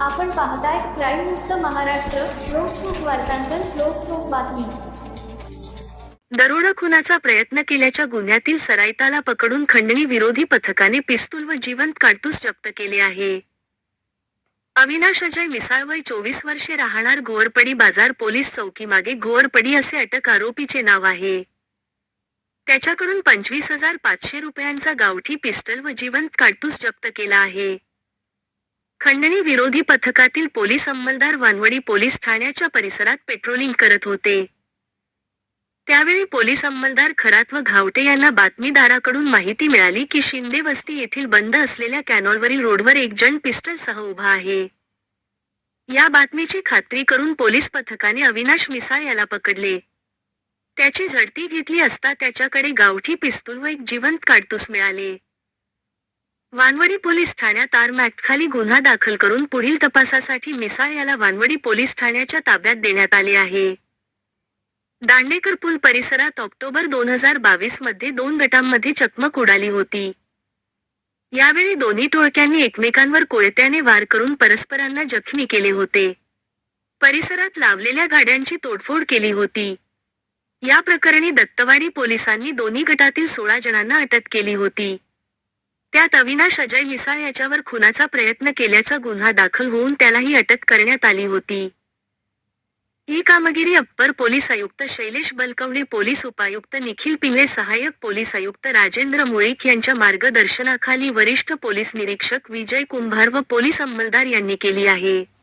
आपण पाहताय क्राईम मुक्त महाराष्ट्र लोकसुख वार्तांकन लोकसुख बातमी. दरोडा खुनाचा प्रयत्न केल्याच्या गुन्ह्यातील सरायताला पकडून खंडणी विरोधी पथकाने पिस्तूल व जिवंत काडतूस जप्त केले आहे. अविनाश अजय मिसाळ वय चोवीस वर्षे राहणार घोरपडी बाजार पोलीस चौकीमागे घोरपडी असे अटक आरोपीचे नाव आहे. त्याच्याकडून पंचवीस हजार पाचशे रुपयांचा गावठी पिस्टल व जिवंत काडतूस जप्त केला आहे. खंडणी विरोधी पथकातील पोलीस अंमलदार वानवडी पोलीस ठाण्याच्या परिसरात पेट्रोलिंग करत होते. त्यावेळी पोलीस अंमलदार खरात व घावटे यांना बातमीदाराकडून माहिती मिळाली की शिंदे वस्ती येथील बंद असलेल्या कॅनॉलवरील रोडवर एक जण पिस्टलसह उभा आहे. या बातमीची खात्री करून पोलीस पथकाने अविनाश मिसाळ याला पकडले. त्याची झडती घेतली असता त्याच्याकडे गावठी पिस्तूल व एक जिवंत काडतूस मिळाले. वानवडी पोलीस ठाण्यात आर्म खाली गुन्हा दाखल करून पुढील तपासासाठी मिसाळ याला वानवडी पोलीस ठाण्याच्या ताब्यात देण्यात आले आहे. दांडेकर पूल परिसरात ऑक्टोबर दोन हजार बावीसमध्ये दोन गटांमध्ये चकमक उडाली होती. यावेळी दोन्ही टोळक्यांनी एकमेकांवर कोयत्याने वार करून परस्परांना जखमी केले होते. परिसरात लावलेल्या गाड्यांची तोडफोड केली होती. या प्रकरणी दत्तवाडी पोलिसांनी दोन्ही गटातील सोळा जणांना अटक केली होती. त्यात अविनाश अजय मिसाळ याच्यावर खुनाचा प्रयत्न केल्याचा गुन्हा दाखल होऊन त्यालाही अटक करण्यात आली होती. ही कामगिरी अप्पर पोलीस आयुक्त शैलेश बलकवणे पोलीस उपायुक्त निखिल पिंगळे सहाय्यक पोलीस आयुक्त राजेंद्र मुळीक यांच्या मार्गदर्शनाखाली वरिष्ठ पोलीस निरीक्षक विजय कुंभार व पोलीस अंमलदार यांनी केली आहे.